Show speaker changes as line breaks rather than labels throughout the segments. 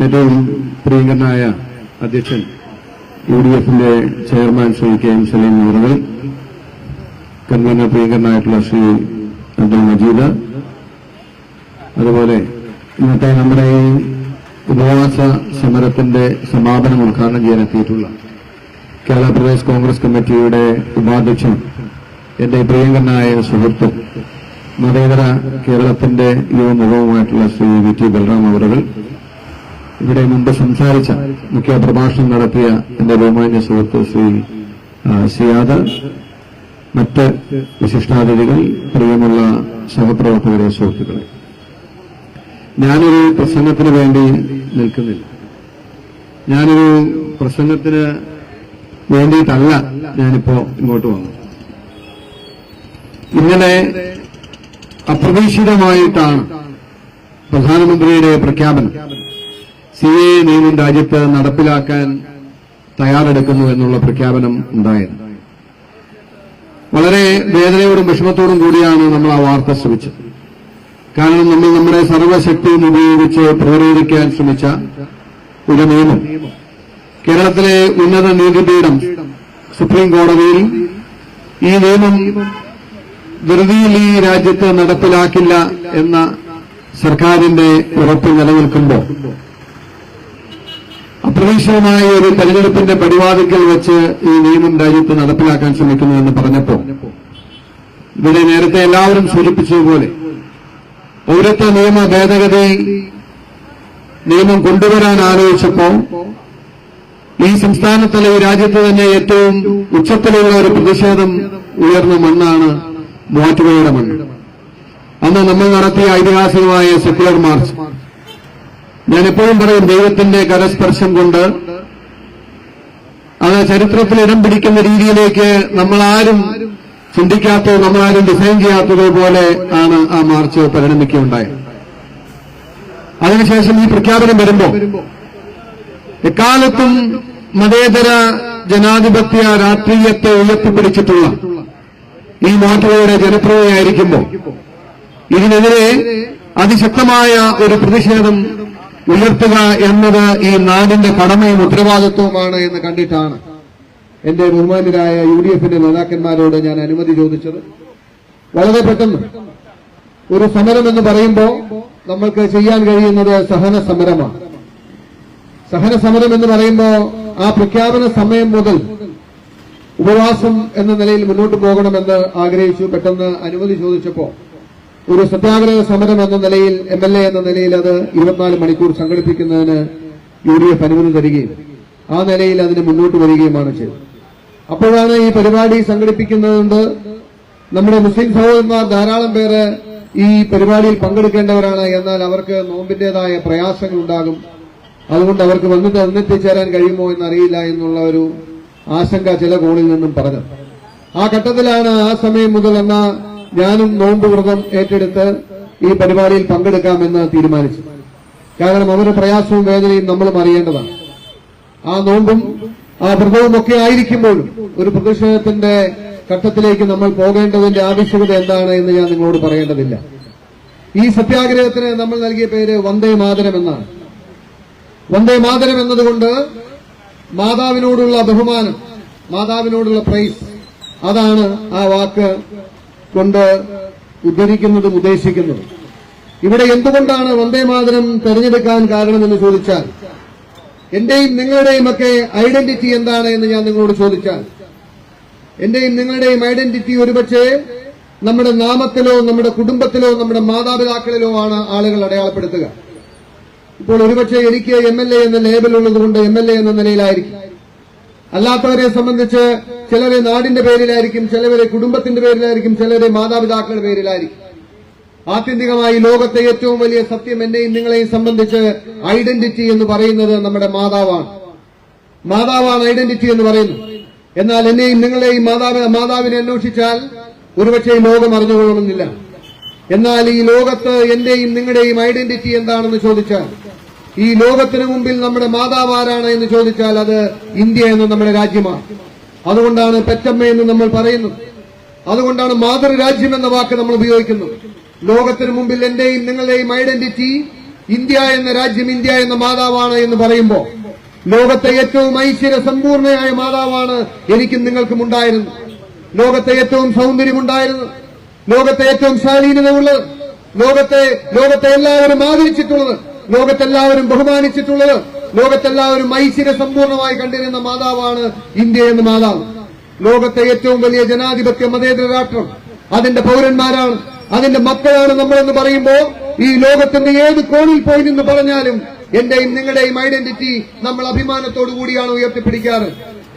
ഏറ്റവും പ്രിയങ്കരനായ അധ്യക്ഷൻ യു ഡി എഫിന്റെ chairman Shri K M Saleem അവറുകൾ കൺവീനർ പ്രിയങ്കരനായിട്ടുള്ള ശ്രീ അബ്ദുൽ മജീദ് അതുപോലെ ഇന്നത്തെ നമ്മുടെ ഈ ഉപവാസ സമരത്തിന്റെ സമാപനം ഉദ്ഘാടനം ചെയ്യാൻ എത്തിയിട്ടുള്ള കേരള പ്രദേശ് കോൺഗ്രസ് കമ്മിറ്റിയുടെ ഉപാധ്യക്ഷൻ എന്റെ പ്രിയങ്കരനായ സുഹൃത്ത് മതേതര കേരളത്തിന്റെ യുവമുഖവുമായിട്ടുള്ള ശ്രീ വി ടി ബൽറാം അവറുകൾ ഇവിടെ മുമ്പ് സംസാരിച്ച മുഖ്യ പ്രഭാഷണം നടത്തിയ എന്റെ ബഹുമാന്യ സുഹൃത്ത് ശ്രീ സിയാദ് മറ്റ് വിശിഷ്ടാതിഥികൾ പ്രിയമുള്ള സഹപ്രവർത്തകരെ സുഹൃത്തുക്കളെ. ഞാനൊരു പ്രസംഗത്തിന് വേണ്ടി നിൽക്കുന്നില്ല. ഞാനൊരു പ്രസംഗത്തിന് വേണ്ടിയിട്ടല്ല ഞാനിപ്പോ ഇങ്ങോട്ട് വന്നു ഇങ്ങനെ അപ്രതീക്ഷിതമായിട്ടാണ് പ്രധാനമന്ത്രിയുടെ പ്രഖ്യാപനം. സി എ നിയമം രാജ്യത്ത് നടപ്പിലാക്കാൻ തയ്യാറെടുക്കുന്നു എന്നുള്ള പ്രഖ്യാപനം ഉണ്ടായത്. വളരെ വേദനയോടും വിഷമത്തോടും കൂടിയാണ് നമ്മൾ ആ വാർത്ത ശ്രമിച്ചത്. കാരണം നമ്മൾ നമ്മുടെ സർവശക്തിയും ഉപയോഗിച്ച് പ്രേരിപ്പിക്കാൻ ശ്രമിച്ച ഒരു നിയമം. കേരളത്തിലെ ഉന്നത നീതിപീഠം സുപ്രീം കോടതിയിൽ ഈ നിയമം ധൃതിയിൽ ഈ രാജ്യത്ത് നടപ്പിലാക്കില്ല എന്ന സർക്കാരിന്റെ ഉറപ്പ് നിലനിൽക്കുമ്പോൾ അപ്രതീക്ഷിതമായ ഒരു തെരഞ്ഞെടുപ്പിന്റെ പടിവാതിക്കൽ വെച്ച് ഈ നിയമം രാജ്യത്ത് നടപ്പിലാക്കാൻ ശ്രമിക്കുന്നു എന്ന് പറഞ്ഞപ്പോൾ ഇവിടെ നേരത്തെ എല്ലാവരും സൂചിപ്പിച്ചതുപോലെ പൗരത്വ നിയമ ഭേദഗതി നിയമം കൊണ്ടുവരാൻ ആലോചിച്ചപ്പോ ഈ സംസ്ഥാനത്തിലെ ഈ രാജ്യത്ത് തന്നെ ഏറ്റവും ഉച്ചത്തിലുള്ള ഒരു പ്രതിഷേധം ഉയർന്ന മണ്ണാണ് മൂവാറ്റുപുഴയുടെ മണ്ണ്. അന്ന് നമ്മൾ നടത്തിയ ഐതിഹാസികമായ സെക്യുലർ മാർച്ച്. ഞാൻ എപ്പോഴും പറയും ദൈവത്തിന്റെ കരസ്പർശം കൊണ്ട് അത് ചരിത്രത്തിൽ ഇടം പിടിക്കുന്ന രീതിയിലേക്ക് നമ്മളാരും ചിന്തിക്കാത്തതോ നമ്മളാരും ഡിസൈൻ ചെയ്യാത്തതോ പോലെ ആണ് ആ മാർച്ച് പരിണമിക്കുകയുണ്ടായത്. അതിനുശേഷം ഈ പ്രഖ്യാപനം വരുമ്പോൾ എക്കാലത്തും മതേതര ജനാധിപത്യ രാഷ്ട്രീയത്തെ ഉയർത്തിപ്പിടിച്ചിട്ടുള്ള ഈ നാട്ടുകളുടെ ജനപ്രിയയായിരിക്കുമ്പോൾ ഇതിനെതിരെ അതിശക്തമായ ഒരു പ്രതിഷേധം ഉയർത്തുക എന്നത് ഈ നാടിന്റെ കടമയും ഉത്തരവാദിത്വവുമാണ് എന്ന് കണ്ടിട്ടാണ് എന്റെ ബഹുമാനരായ യു ഡി എഫിന്റെ നേതാക്കന്മാരോട് ഞാൻ അനുമതി ചോദിച്ചത്. വളരെ പെട്ടെന്ന് ഒരു സമരം എന്ന് പറയുമ്പോൾ നമ്മൾക്ക് ചെയ്യാൻ കഴിയുന്നത് സഹന സമരമാണ്. സഹന സമരം എന്ന് പറയുമ്പോൾ ആ പ്രഖ്യാപന സമയം മുതൽ ഉപവാസം എന്ന നിലയിൽ മുന്നോട്ട് പോകണമെന്ന് ആഗ്രഹിച്ചു. പെട്ടെന്ന് അനുമതി ചോദിച്ചപ്പോ ഒരു സത്യാഗ്രഹ സമരം എന്ന നിലയിൽ എം എൽ എ എന്ന നിലയിൽ അത് ഇരുപത്തിനാല് മണിക്കൂർ സംഘടിപ്പിക്കുന്നതിന് യു ഡി എഫ് അനുമതി തരികയും ആ നിലയിൽ അതിന് മുന്നോട്ട് വരികയുമാണ് ചെയ്തത്. അപ്പോഴാണ് ഈ പരിപാടി സംഘടിപ്പിക്കുന്നതുകൊണ്ട് നമ്മുടെ മുസ്ലിം സഹോദരന്മാർ ധാരാളം പേര് ഈ പരിപാടിയിൽ പങ്കെടുക്കേണ്ടവരാണ് എന്നാൽ അവർക്ക് നോമ്പിന്റേതായ പ്രയാസങ്ങൾ ഉണ്ടാകും. അതുകൊണ്ട് അവർക്ക് വന്നിട്ട് വന്നെത്തിച്ചേരാൻ കഴിയുമോ എന്നറിയില്ല എന്നുള്ള ഒരു ആശങ്ക ചില കോണിൽ നിന്നും പറഞ്ഞു ആ ഘട്ടത്തിലാണ് ആ സമയം മുതൽ എന്ന ഞാനും നോമ്പ് വ്രതം ഏറ്റെടുത്ത് ഈ പരിപാടിയിൽ പങ്കെടുക്കാമെന്ന് തീരുമാനിച്ചു. കാരണം അവരുടെ പ്രയാസവും വേദനയും നമ്മളും അറിയേണ്ടതാണ്. ആ നോമ്പും ആ വ്രതവും ഒക്കെ ആയിരിക്കുമ്പോഴും ഒരു പ്രതിഷേധത്തിന്റെ ഘട്ടത്തിലേക്ക് നമ്മൾ പോകേണ്ടതിന്റെ ആവശ്യകത എന്താണ് എന്ന് ഞാൻ നിങ്ങളോട് പറയേണ്ടതില്ല. ഈ സത്യാഗ്രഹത്തിന് നമ്മൾ നൽകിയ പേര് വന്ദേ മാതരം എന്നാണ്. വന്ദേ മാതരം എന്നതുകൊണ്ട് മാതാവിനോടുള്ള ബഹുമാനം മാതാവിനോടുള്ള പ്രൈസ് അതാണ് ആ വാക്ക് കൊണ്ട് ഉദ്ധരിക്കുന്നതും ഉദ്ദേശിക്കുന്നതും. ഇവിടെ എന്തുകൊണ്ടാണ് വന്ദേ മാതരം തെരഞ്ഞെടുക്കാൻ കാരണമെന്ന് ചോദിച്ചാൽ എന്റെയും നിങ്ങളുടെയും ഒക്കെ ഐഡന്റിറ്റി എന്താണ് എന്ന് ഞാൻ നിങ്ങളോട് ചോദിച്ചാൽ എന്റെയും നിങ്ങളുടെയും ഐഡന്റിറ്റി ഒരുപക്ഷെ നമ്മുടെ നാമത്തിലോ നമ്മുടെ കുടുംബത്തിലോ നമ്മുടെ മാതാപിതാക്കളിലോ ആണ് ആളുകൾ അടയാളപ്പെടുത്തുക. ഇപ്പോൾ ഒരുപക്ഷെ എനിക്ക് എം എൽ എ എന്ന ലേബൽ ഉള്ളതുകൊണ്ട് എം എൽ എ എന്ന നിലയിലായിരിക്കും. അല്ലാത്തവരെ സംബന്ധിച്ച് ചിലരെ നാടിന്റെ പേരിലായിരിക്കും ചിലവരെ കുടുംബത്തിന്റെ പേരിലായിരിക്കും ചിലരെ മാതാപിതാക്കളുടെ പേരിലായിരിക്കും. ആത്യന്തികമായി ലോകത്തെ ഏറ്റവും വലിയ സത്യം എന്നെയും നിങ്ങളെയും സംബന്ധിച്ച് ഐഡന്റിറ്റി എന്ന് പറയുന്നത് നമ്മുടെ മാതാവാണ്. മാതാവാണ് ഐഡന്റിറ്റി എന്ന് പറയുന്നത്. എന്നാൽ എന്നെയും നിങ്ങളെയും മാതാവ് മാതാവിനെ അന്വേഷിച്ചാൽ ഒരുപക്ഷെ ലോകം അറിഞ്ഞുകൊള്ളണമെന്നില്ല. എന്നാൽ ഈ ലോകത്ത് എന്റെയും നിങ്ങളുടെയും ഐഡന്റിറ്റി എന്താണെന്ന് ചോദിച്ചാൽ ഈ ലോകത്തിന് മുമ്പിൽ നമ്മുടെ മാതാവ് ആരാണ് എന്ന് ചോദിച്ചാൽ അത് ഇന്ത്യ എന്ന നമ്മുടെ രാജ്യമാണ്. അതുകൊണ്ടാണ് പെറ്റമ്മ എന്ന് നമ്മൾ പറയുന്നത്. അതുകൊണ്ടാണ് മാതൃരാജ്യം എന്ന വാക്ക് നമ്മൾ ഉപയോഗിക്കുന്നത്. ലോകത്തിന് മുമ്പിൽ എന്റെയും നിങ്ങളുടെയും ഐഡന്റിറ്റി
ഇന്ത്യ എന്ന രാജ്യം ഇന്ത്യ എന്ന മാതാവാണ് എന്ന് പറയുമ്പോൾ ലോകത്തെ ഏറ്റവും ഐശ്വര്യ സമ്പൂർണയായ മാതാവാണ് എനിക്കും നിങ്ങൾക്കും ഉണ്ടായിരുന്നത്. ലോകത്തെ ഏറ്റവും സൗന്ദര്യമുണ്ടായിരുന്നു ലോകത്തെ ഏറ്റവും ശാലീനതയുള്ളത്. ലോകത്തെ ലോകത്തെ എല്ലാവരും ആദരിച്ചിട്ടുള്ളത്. ലോകത്തെല്ലാവരും ബഹുമാനിച്ചിട്ടുള്ളത് ലോകത്തെല്ലാവരും ഐശ്വര്യ സമ്പൂർണമായി കണ്ടിരുന്ന മാതാവാണ് ഇന്ത്യ എന്ന മാതാവ്. ലോകത്തെ ഏറ്റവും വലിയ ജനാധിപത്യ മതേതര രാഷ്ട്രം. അതിന്റെ പൗരന്മാരാണ് അതിന്റെ മക്കളാണ് നമ്മളെന്ന് പറയുമ്പോൾ ഈ ലോകത്തിന്റെ ഏത് കോണിൽ പോയി നിന്ന് പറഞ്ഞാലും എന്റെയും നിങ്ങളുടെയും ഐഡന്റിറ്റി നമ്മൾ അഭിമാനത്തോടു കൂടിയാണ് ഉയർത്തിപ്പിടിക്കാറ്.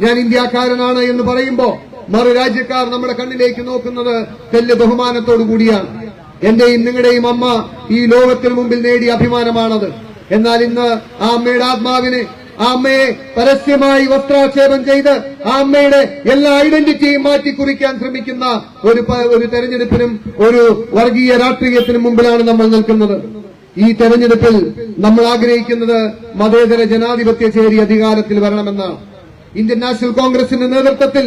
ഞാൻ ഇന്ത്യക്കാരനാണ് എന്ന് പറയുമ്പോൾ മറു രാജ്യക്കാർ നമ്മുടെ കണ്ണിലേക്ക് നോക്കുന്നത് തെല്ല് ബഹുമാനത്തോടു കൂടിയാണ്. എന്റെയും നിങ്ങളുടെയും അമ്മ ഈ ലോകത്തിന് മുമ്പിൽ നേടിയ അഭിമാനമാണത്. എന്നാൽ ഇന്ന് ആ അമ്മയുടെ ആത്മാവിനെ ആ അമ്മയെ പരസ്യമായി വസ്ത്രാക്ഷേപം ചെയ്ത് ആ അമ്മയുടെ എല്ലാ ഐഡന്റിറ്റിയും മാറ്റി കുറിക്കാൻ ശ്രമിക്കുന്ന ഒരു ഒരു തെരഞ്ഞെടുപ്പിനും ഒരു വർഗീയ രാഷ്ട്രീയത്തിനും മുമ്പിലാണ് നമ്മൾ നിൽക്കുന്നത്. ഈ തെരഞ്ഞെടുപ്പിൽ നമ്മൾ ആഗ്രഹിക്കുന്നത് മതേതര ജനാധിപത്യ ചേരി അധികാരത്തിൽ വരണമെന്നാണ് ഇന്ത്യൻ നാഷണൽ കോൺഗ്രസിന്റെ നേതൃത്വത്തിൽ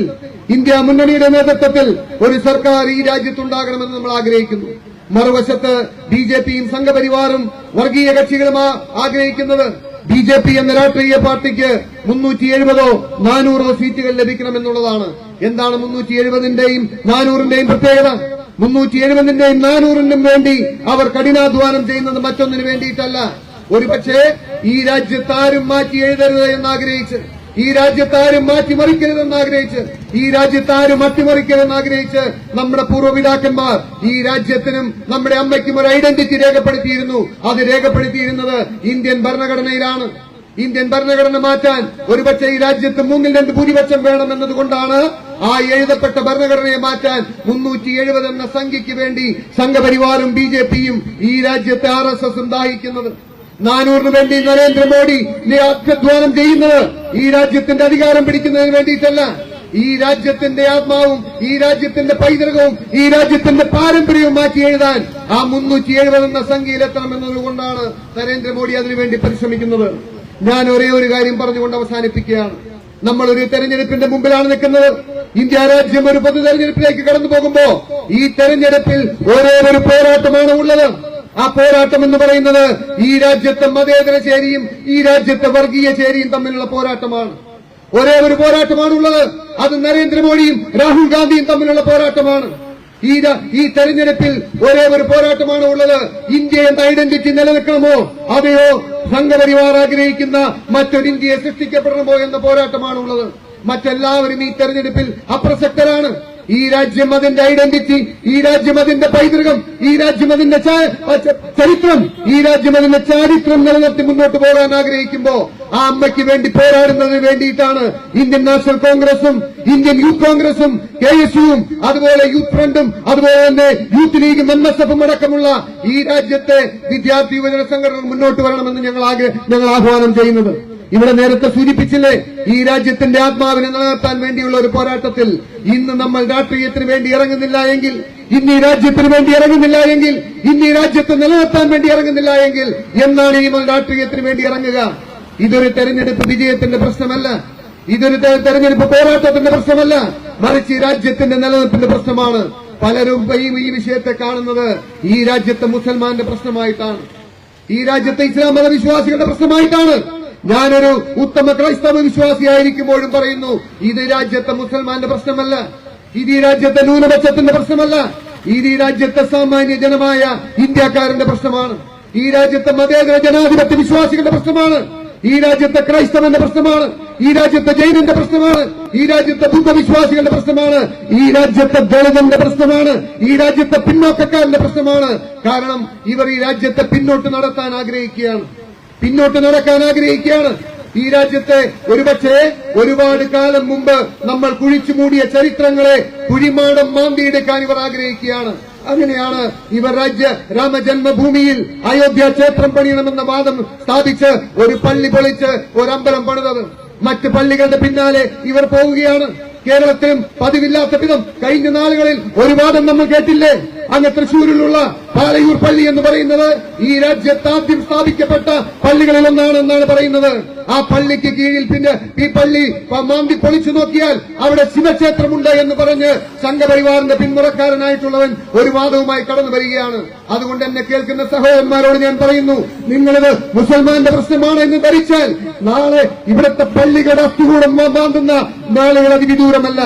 ഇന്ത്യ മുന്നണിയുടെ നേതൃത്വത്തിൽ ഒരു സർക്കാർ ഈ രാജ്യത്തുണ്ടാകണമെന്ന് നമ്മൾ ആഗ്രഹിക്കുന്നു. മറുവശത്ത് ബി ജെ പിയും സംഘപരിവാറും വർഗീയ കക്ഷികളും ആഗ്രഹിക്കുന്നത് ബി ജെ പി എന്ന രാഷ്ട്രീയ പാർട്ടിക്ക് മുന്നൂറ്റി എഴുപതോ നാനൂറോ സീറ്റുകൾ ലഭിക്കണമെന്നുള്ളതാണ്. എന്താണ് മുന്നൂറ്റി എഴുപതിന്റെയും നാനൂറിന്റെയും പ്രത്യേകത? മുന്നൂറ്റി എഴുപതിന്റെയും നാനൂറിനും വേണ്ടി അവർ കഠിനാധ്വാനം ചെയ്യുന്നത് മറ്റൊന്നിനു വേണ്ടിയിട്ടല്ല. ഒരുപക്ഷെ ഈ രാജ്യത്താരും മാറ്റി എഴുതരുത് എന്ന് ആഗ്രഹിച്ച് ഈ രാജ്യത്ത് ആരും മാറ്റിമറിക്കരുതെന്ന് ആഗ്രഹിച്ച് ഈ രാജ്യത്ത് ആരും അട്ടിമറിക്കരുതെന്ന് ആഗ്രഹിച്ച് നമ്മുടെ പൂർവപിതാക്കന്മാർ ഈ രാജ്യത്തിനും നമ്മുടെ അമ്മയ്ക്കും ഒരു ഐഡന്റിറ്റി രേഖപ്പെടുത്തിയിരുന്നു. അത് രേഖപ്പെടുത്തിയിരുന്നത് ഇന്ത്യൻ ഭരണഘടനയിലാണ്. ഇന്ത്യൻ ഭരണഘടന മാറ്റാൻ ഒരുപക്ഷെ ഈ രാജ്യത്ത് മൂന്നിൽ രണ്ട് ഭൂരിപക്ഷം വേണമെന്നതുകൊണ്ടാണ് ആ എഴുതപ്പെട്ട ഭരണഘടനയെ മാറ്റാൻ മുന്നൂറ്റി എഴുപത് എന്ന സംഖ്യയ്ക്ക് വേണ്ടി സംഘപരിവാറും ബി ഈ രാജ്യത്തെ ആർ ദാഹിക്കുന്നത്. നാനൂറിന് വേണ്ടി നരേന്ദ്രമോദി അധ്വാനം ചെയ്യുന്നത് ഈ രാജ്യത്തിന്റെ അധികാരം പിടിക്കുന്നതിന് വേണ്ടിയിട്ടല്ല. ഈ രാജ്യത്തിന്റെ ആത്മാവും ഈ രാജ്യത്തിന്റെ പൈതൃകവും ഈ രാജ്യത്തിന്റെ പാരമ്പര്യവും മാറ്റി എഴുതാൻ ആ മുന്നൂറ്റി എഴുപത് എന്ന സംഖ്യയിലെത്തണം എന്നതുകൊണ്ടാണ് നരേന്ദ്രമോദി അതിനുവേണ്ടി പരിശ്രമിക്കുന്നത്. ഞാൻ ഒരേ ഒരു കാര്യം പറഞ്ഞുകൊണ്ട് അവസാനിപ്പിക്കുകയാണ്. നമ്മൾ ഒരു തെരഞ്ഞെടുപ്പിന്റെ മുമ്പിലാണ് നിൽക്കുന്നത്. ഇന്ത്യ രാജ്യം ഒരു പൊതു തെരഞ്ഞെടുപ്പിലേക്ക് കടന്നു പോകുമ്പോ ഈ തെരഞ്ഞെടുപ്പിൽ ഒരേ ഒരു പോരാട്ടമാണ് ഉള്ളത്. ആ പോരാട്ടം എന്ന് പറയുന്നത് ഈ രാജ്യത്തെ മതേതര ചേരിയും ഈ രാജ്യത്തെ വർഗീയ ചേരിയും തമ്മിലുള്ള പോരാട്ടമാണ്. ഒരേ ഒരു പോരാട്ടമാണുള്ളത്. അത് നരേന്ദ്രമോദിയും രാഹുൽ ഗാന്ധിയും തമ്മിലുള്ള പോരാട്ടമാണ്. ഈ ഈ തെരഞ്ഞെടുപ്പിൽ ഒരേ ഒരു പോരാട്ടമാണ് ഉള്ളത്. ഇന്ത്യ എന്ന ഐഡന്റിറ്റി നിലനിൽക്കണമോ അതെയോ സംഘപരിവാർ ആഗ്രഹിക്കുന്ന മറ്റൊരു ഇന്ത്യയെ സൃഷ്ടിക്കപ്പെടണമോ എന്ന പോരാട്ടമാണുള്ളത്. മറ്റെല്ലാവരും ഈ തെരഞ്ഞെടുപ്പിൽ അപ്രസക്തരാണ്. ഈ രാജ്യം അതിന്റെ ഐഡന്റിറ്റി ഈ രാജ്യം അതിന്റെ പൈതൃകം ഈ രാജ്യം അതിന്റെ ചരിത്രം ഈ രാജ്യം അതിന്റെ ചാരിത്രം നിലനിർത്തി മുന്നോട്ട് പോകാൻ ആഗ്രഹിക്കുമ്പോ ആ അമ്മയ്ക്ക് വേണ്ടി പോരാടുന്നതിന് വേണ്ടിയിട്ടാണ് ഇന്ത്യൻ നാഷണൽ കോൺഗ്രസും ഇന്ത്യൻ യൂത്ത് കോൺഗ്രസും കെ എസ് യുവും അതുപോലെ യൂത്ത് ഫ്രണ്ടും അതുപോലെ തന്നെ യൂത്ത് ലീഗ് എം അടക്കമുള്ള ഈ രാജ്യത്തെ വിദ്യാർത്ഥി യുവജന സംഘടനകൾ മുന്നോട്ട് വരണമെന്ന് ഞങ്ങൾ ഞങ്ങൾ ആഹ്വാനം ചെയ്യുന്നത്. ഇവിടെ നേരത്തെ സൂചിപ്പിച്ചില്ലേ? ഈ രാജ്യത്തിന്റെ ആത്മാവിനെ നിലനിർത്താൻ വേണ്ടിയുള്ള ഒരു പോരാട്ടത്തിൽ ഇന്ന് നമ്മൾ രാഷ്ട്രീയത്തിന് വേണ്ടി ഇറങ്ങുന്നില്ല എങ്കിൽ ഇന്ന് ഈ രാജ്യത്തിന് വേണ്ടി ഇറങ്ങുന്നില്ല എങ്കിൽ ഇന്ന് ഈ രാജ്യത്തെ നിലനിർത്താൻ വേണ്ടി ഇറങ്ങുന്നില്ല എങ്കിൽ എന്നാണ് നമ്മൾ രാഷ്ട്രീയത്തിന് വേണ്ടി ഇറങ്ങുക? ഇതൊരു തെരഞ്ഞെടുപ്പ് വിജയത്തിന്റെ പ്രശ്നമല്ല. ഇതൊരു തെരഞ്ഞെടുപ്പ് പോരാട്ടത്തിന്റെ പ്രശ്നമല്ല. മറിച്ച് ഈ രാജ്യത്തിന്റെ നിലനിൽപ്പിന്റെ പ്രശ്നമാണ്. പലരും ഈ വിഷയത്തെ കാണുന്നത് ഈ രാജ്യത്തെ മുസൽമാന്റെ പ്രശ്നമായിട്ടാണ്. ഈ രാജ്യത്തെ ഇസ്ലാം മതവിശ്വാസികളുടെ പ്രശ്നമായിട്ടാണ്. ഞാനൊരു ഉത്തമ ക്രൈസ്തവ വിശ്വാസിയായിരിക്കുമ്പോഴും പറയുന്നു ഇത് രാജ്യത്തെ മുസൽമാന്റെ പ്രശ്നമല്ല ഇത് ഈ രാജ്യത്തെ ന്യൂനപക്ഷത്തിന്റെ പ്രശ്നമല്ല ഇത് ഈ രാജ്യത്തെ സാമാന്യ ജനമായ ഇന്ത്യക്കാരന്റെ പ്രശ്നമാണ് ഈ രാജ്യത്തെ മതേതര ജനാധിപത്യ വിശ്വാസികളുടെ പ്രശ്നമാണ് ഈ രാജ്യത്തെ ക്രൈസ്തവന്റെ പ്രശ്നമാണ് ഈ രാജ്യത്തെ ജൈനന്റെ പ്രശ്നമാണ് ഈ രാജ്യത്തെ ബുദ്ധവിശ്വാസികളുടെ പ്രശ്നമാണ് ഈ രാജ്യത്തെ ദളിതന്റെ പ്രശ്നമാണ് ഈ രാജ്യത്തെ പിന്നോക്കക്കാരന്റെ പ്രശ്നമാണ് കാരണം ഇവർ ഈ രാജ്യത്തെ പിന്നോട്ട് നടത്താൻ ആഗ്രഹിക്കുകയാണ് പിന്നോട്ട് നടക്കാൻ ആഗ്രഹിക്കുകയാണ്. ഈ രാജ്യത്തെ ഒരുപക്ഷെ ഒരുപാട് കാലം മുമ്പ് നമ്മൾ കുഴിച്ചു മൂടിയ ചരിത്രങ്ങളെ കുഴിമാടം മാന്തിയെടുക്കാൻ ഇവർ ആഗ്രഹിക്കുകയാണ്. അങ്ങനെയാണ് ഇവർ രാജ്യ രാമജന്മഭൂമിയിൽ അയോധ്യ ക്ഷേത്രം പണിയണമെന്ന വാദം സ്ഥാപിച്ച് ഒരു പള്ളി പൊളിച്ച് ഒരു അമ്പലം പണിതത്. മറ്റ് പള്ളികളുടെ പിന്നാലെ ഇവർ പോവുകയാണ്. കേരളത്തിലും പതിവില്ലാത്ത വിധം കഴിഞ്ഞ നാളുകളിൽ ഒരു വാദം നമ്മൾ കേട്ടില്ലേ? അങ്ങ് തൃശൂരിലുള്ള പാലയൂർ പള്ളി എന്ന് പറയുന്നത് ഈ രാജ്യത്ത് ആദ്യം സ്ഥാപിക്കപ്പെട്ട പള്ളികളിൽ ഒന്നാണ് എന്നാണ് പറയുന്നത്. ആ പള്ളിക്ക് കീഴിൽ പിന്നെ ഈ പള്ളി മാമ്പി പൊളിച്ചു നോക്കിയാൽ അവിടെ ശിവക്ഷേത്രമുണ്ട് എന്ന് പറഞ്ഞ് സംഘപരിവാറിന്റെ പിന്മുറക്കാരനായിട്ടുള്ളവൻ ഒരു വാദവുമായി കടന്നു വരികയാണ്. അതുകൊണ്ട് എന്നെ കേൾക്കുന്ന സഹോദരന്മാരോട് ഞാൻ പറയുന്നു നിങ്ങളിത് മുസൽമാന്റെ പ്രശ്നമാണ് എന്ന് ധരിച്ചാൽ നാളെ ഇവിടുത്തെ പള്ളികളുടെ അസ്ഥികൂടം മാന്തുന്ന നാളുകൾ അതിവിദൂരമല്ല.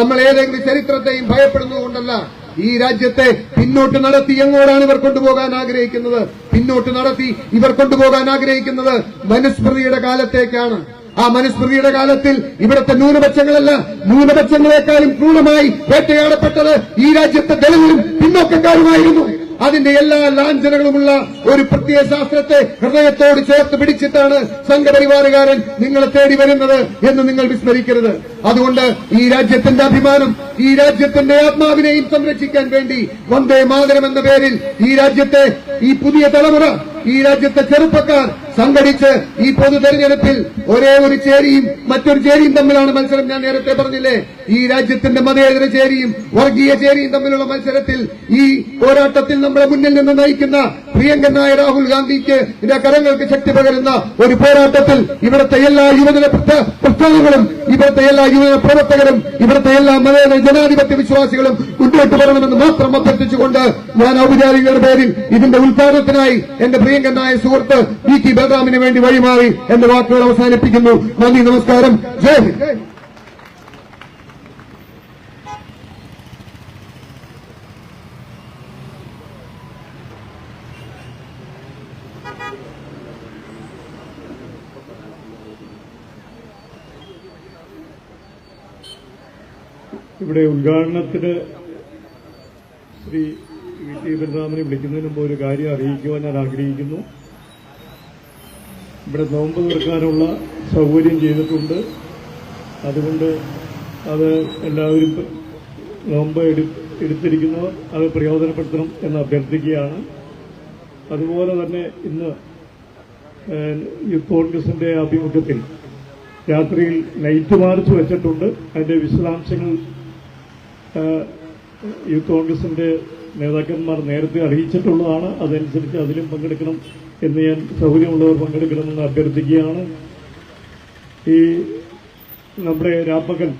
നമ്മൾ ഏതെങ്കിലും ചരിത്രത്തെയും ഭയപ്പെടുന്നതുകൊണ്ടല്ല. ഈ രാജ്യത്തെ പിന്നോട്ട് നടത്തി എങ്ങോടാണ് ഇവർ കൊണ്ടുപോകാൻ ആഗ്രഹിക്കുന്നത്? പിന്നോട്ട് നടത്തി ഇവർ കൊണ്ടുപോകാൻ ആഗ്രഹിക്കുന്നത് മനുസ്മൃതിയുടെ കാലത്തേക്കാണ്. ആ മനുസ്മൃതിയുടെ കാലത്തിൽ ഇവിടുത്തെ ന്യൂനപക്ഷങ്ങളല്ല ന്യൂനപക്ഷങ്ങളെക്കാളും ക്രൂരമായി വേട്ടയാടപ്പെട്ടത് ഈ രാജ്യത്തെ ദളിതരും പിന്നോക്കക്കാരുമായിരുന്നു. അതിന്റെ എല്ലാ ലാഞ്ചനകളുമുള്ള ഒരു പ്രത്യയ ശാസ്ത്രത്തെ ഹൃദയത്തോട് ചേർത്ത് പിടിച്ചിട്ടാണ് സംഘപരിവാറുകാരൻ നിങ്ങളെ തേടി വരുന്നത് എന്ന് നിങ്ങൾ വിസ്മരിക്കരുത്. അതുകൊണ്ട് ഈ രാജ്യത്തിന്റെ അഭിമാനം ഈ രാജ്യത്തിന്റെ ആത്മാവിനെയും സംരക്ഷിക്കാൻ വേണ്ടി വന്ദേ മാതരം എന്ന പേരിൽ ഈ രാജ്യത്തെ ഈ പുതിയ തലമുറ ഈ രാജ്യത്തെ ചെറുപ്പക്കാർ സംഘടിച്ച് ഈ പൊതു തെരഞ്ഞെടുപ്പിൽ ഒരേ ഒരു ചേരിയും മറ്റൊരു ചേരിയും തമ്മിലാണ് മത്സരം. ഞാൻ നേരത്തെ പറഞ്ഞില്ലേ ഈ രാജ്യത്തിന്റെ മതേതര ചേരിയും വർഗീയ ചേരിയും തമ്മിലുള്ള മത്സരത്തിൽ ഈ പോരാട്ടത്തിൽ നമ്മുടെ മുന്നിൽ നിന്ന് നയിക്കുന്ന പ്രിയങ്കനായ രാഹുൽ ഗാന്ധിക്ക് ഇതിന്റെ കരങ്ങൾക്ക് ശക്തി പകരുന്ന ഒരു പോരാട്ടത്തിൽ ഇവിടുത്തെ എല്ലാ യുവജന പ്രസ്ഥ- പ്രസ്ഥാനങ്ങളും ഇവിടുത്തെ എല്ലാ യുവജന പ്രവർത്തകരും ഇവിടുത്തെ എല്ലാ മതേതര ജനാധിപത്യ വിശ്വാസികളും മുന്നോട്ട് വരണമെന്ന് മാത്രം അഭ്യർത്ഥിച്ചുകൊണ്ട് ഞാൻ ഔപചാരികരുടെ പേരിൽ ഇതിന്റെ ഉദ്ഘാടനത്തിനായി എന്റെ പ്രിയങ്കനായ സുഹൃത്ത് വി ടി ബലറാമിന് വേണ്ടി വഴിമാറി എന്റെ വാക്കുകൾ അവസാനിപ്പിക്കുന്നു. നന്ദി നമസ്കാരം. ജയ് ഹിന്ദ്.
ഇവിടെ ഉദ്ഘാടനത്തിന് ശ്രീ വി ടി ബലരാമനെ വിളിക്കുന്നതിന് മുമ്പ് ഒരു കാര്യം അറിയിക്കുവാൻ ഞാൻ ആഗ്രഹിക്കുന്നു. ഇവിടെ നോമ്പ് തീർക്കാനുള്ള സൗകര്യം ചെയ്തിട്ടുണ്ട്. അതുകൊണ്ട് അത് എല്ലാവരും നോമ്പ് എടു- എടുത്തിരിക്കുന്നവർ അത് പ്രയോജനപ്പെടുത്തണം എന്ന് അഭ്യർത്ഥിക്കുകയാണ്. അതുപോലെ തന്നെ ഇന്ന് യൂത്ത് കോൺഗ്രസിന്റെ ആഭിമുഖ്യത്തിൽ രാത്രിയിൽ നൈറ്റ് മാർച്ച് വെച്ചിട്ടുണ്ട്. അതിന്റെ വിശദാംശങ്ങൾ യൂത്ത് കോൺഗ്രസിന്റെ നേതാക്കന്മാർ നേരത്തെ അറിയിച്ചിട്ടുള്ളതാണ്. അതനുസരിച്ച് അതിലും പങ്കെടുക്കണം. എന്ന് ഞാൻ സൗകര്യമുള്ളവർ പങ്കെടുക്കണമെന്ന് അഭ്യർത്ഥിക്കുകയാണ്. ഈ നമ്മുടെ രാപ്പകൽ